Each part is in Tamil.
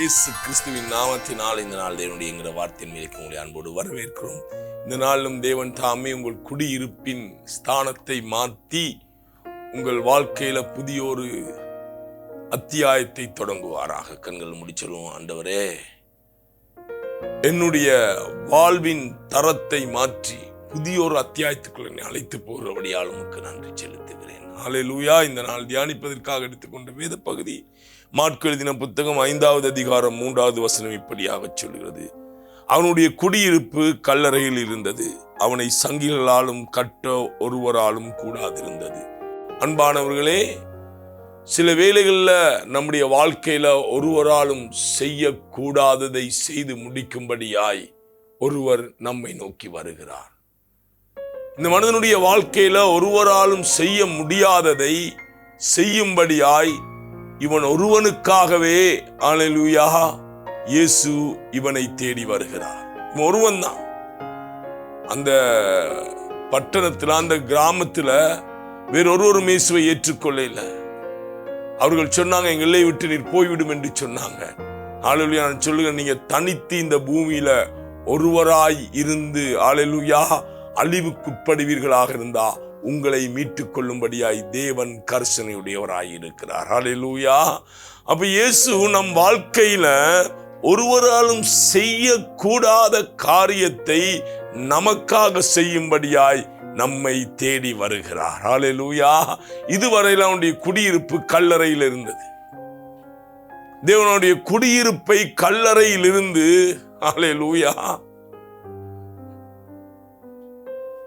இயேசு கிறிஸ்துவின் நாமத்தினால் இந்த நாள் தேவனுடைய எங்கிற வார்த்தையின் மேலே உங்களை அன்போடு வரவேற்கிறோம். இந்த நாளிலும் தேவன் தாமே உங்கள் குடியிருப்பின் ஸ்தானத்தை மாற்றி உங்கள் வாழ்க்கையில புதிய ஒரு அத்தியாயத்தை தொடங்குவாராக. கண்கள் முடிச்சலும் ஆண்டவரே. என்னுடைய வாழ்வின் தரத்தை மாற்றி புதிய ஒரு அத்தியாயத்துக்குள் என்னை அழைத்து போகிறபடியால் உமக்கு நன்றி செலுத்துகிறேன். ஹalleluya. இந்த நாள் தியானிப்பதற்காக எடுத்துக்கொண்ட வேத பகுதி மாற்கு எழுதின புத்தகம் ஐந்தாவது அதிகாரம் மூன்றாவது வசனம் இப்படியாக சொல்கிறது. அவனுடைய குடியிருப்பு கல்லறையில் இருந்தது. அவனை சங்கிகளாலும் கட்ட ஒருவராலும் கூடாதிருந்தது. அன்பானவர்களே சில வேளைகளில் நம்முடைய வாழ்க்கையில ஒருவராலும் செய்யக்கூடாததை செய்து முடிக்கும்படியாய் ஒருவர் நம்மை நோக்கி வருகிறார். இந்த மனிதனுடைய வாழ்க்கையில ஒருவராலும் செய்ய முடியாததை செய்யும்படியாய் இவன் ஒருவனுக்காகவே ஆலையிலுயா இயேசு இவனை தேடி வருகிறார். இவன் ஒருவன் தான் அந்த பட்டணத்துல அந்த கிராமத்துல வேறொருவரும் இயேசுவை ஏற்றுக்கொள்ள அவர்கள் சொன்னாங்க எங்க இல்லை விட்டு நீர் போய்விடும் என்று சொன்னாங்க. ஆளுயா நான் சொல்லுங்க நீங்க தனித்து இந்த பூமியில ஒருவராய் இருந்து ஆளுயா அழிவுக்குட்படுவீர்களாக இருந்தா உங்களை மீட்டுக் கொள்ளும்படியாய் தேவன் கர்சனையுடையவராயிருக்கிறார். இருக்கிறார் அப்ப இயேசு நம் வாழ்க்கையில ஒருவராலும் செய்யக்கூடாத காரியத்தை நமக்காக செய்யும்படியாய் நம்மை தேடி வருகிறார். ஹalleluya. இதுவரையில் அவனுடைய குடியிருப்பு கல்லறையில் இருந்தது. தேவனுடைய குடியிருப்பை கல்லறையில் இருந்து ஹalleluya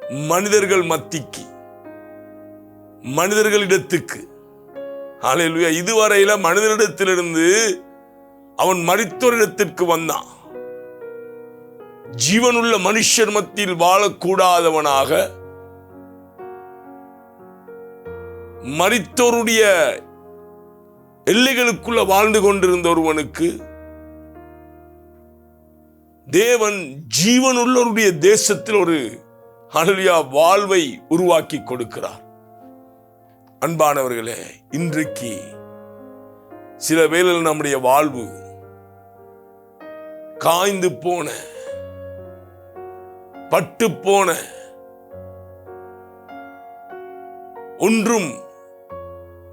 மனிதர்கள் மத்திக்கு மனிதர்களிடத்துக்கு. ஹalleluya இதுவரையில மனிதரிடத்திலிருந்து அவன் மறித்தோரிடத்திற்கு வந்தான். ஜீவனுள்ள மனுஷர் மத்தியில் வாழக்கூடாதவனாக மறித்தோருடைய எல்லைகளுக்குள்ள வாழ்ந்து கொண்டிருந்த ஒருவனுக்கு தேவன் ஜீவனுள்ளவருடைய தேசத்தில் ஒரு அழலியா வாழ்வை உருவாக்கி கொடுக்கிறார். அன்பானவர்களே இன்றைக்கு சில வேளையில் நம்முடைய வாழ்வு காய்ந்து போன பட்டு போன ஒன்றும்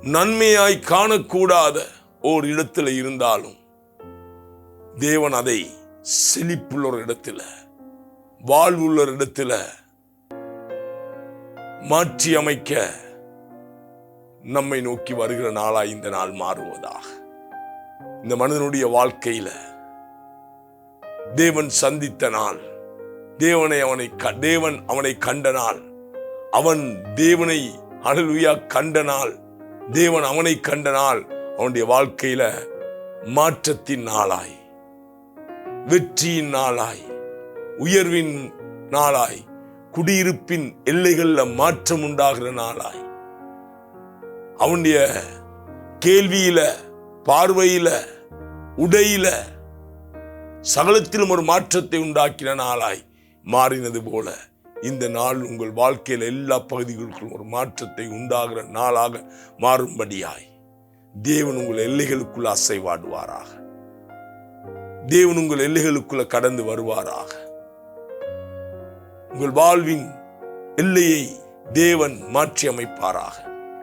நன்மையாய் காணக்கூடாத ஓர் இடத்துல இருந்தாலும் தேவன் அதை செழிப்புள்ள ஒரு இடத்துல வாழ்வுள்ள இடத்துல மாற்றி அமைக்க நம்மை நோக்கி வருகிற நாளா இந்த நாள் மாறுவதாக. இந்த மனிதனுடைய வாழ்க்கையில தேவன் சந்தித்த நாள் தேவனை அவனை க- தேவன் அவனை கண்ட நாள் அவன் தேவனை அழலுயா கண்ட நாள் தேவன் அவனை கண்ட நாள் அவனுடைய வாழ்க்கையில மாற்றத்தின் நாளாய் வெற்றியின் நாளாய் உயர்வின் நாளாய் குடியிருப்பின் எல்லைகள்ல மாற்றம் உண்டாகிற நாளாய். அவனுடைய கேள்வியில பார்வையில உடையில சகலத்திலும் ஒரு மாற்றத்தை உண்டாக்கின நாளாய் மாறினது போல இந்த நாள் உங்கள் வாழ்க்கையில் எல்லா பகுதிகளுக்கும் ஒரு மாற்றத்தை உண்டாகிற நாளாக மாறும்படியாய் தேவன் உங்கள் எல்லைகளுக்குள் அசைவாடுவாராக. தேவன் உங்கள் எல்லைகளுக்குள்ள கடந்து வருவாராக. உங்கள் வாழ்வின் எல்லையை தேவன் மாற்றி அமைப்பாராக.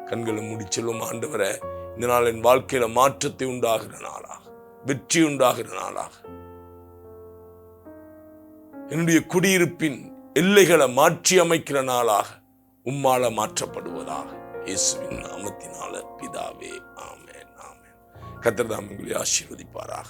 கண்களை முடிச்செல்லும் ஆண்டவரை இந்த நாள் என் வாழ்க்கையில மாற்றத்தை உண்டாகிற நாளாக வெற்றி உண்டாகிற நாளாக. என்னுடைய குடியிருப்பின் எல்லைகளை மாற்றி அமைக்கிற நாளாக உம்மால மாற்றப்படுவதாக. இயேசுவின் நாமத்தினால பிதாவே ஆமேன் ஆமேன். கத்தர் உங்களை ஆசீர்வதிப்பாராக.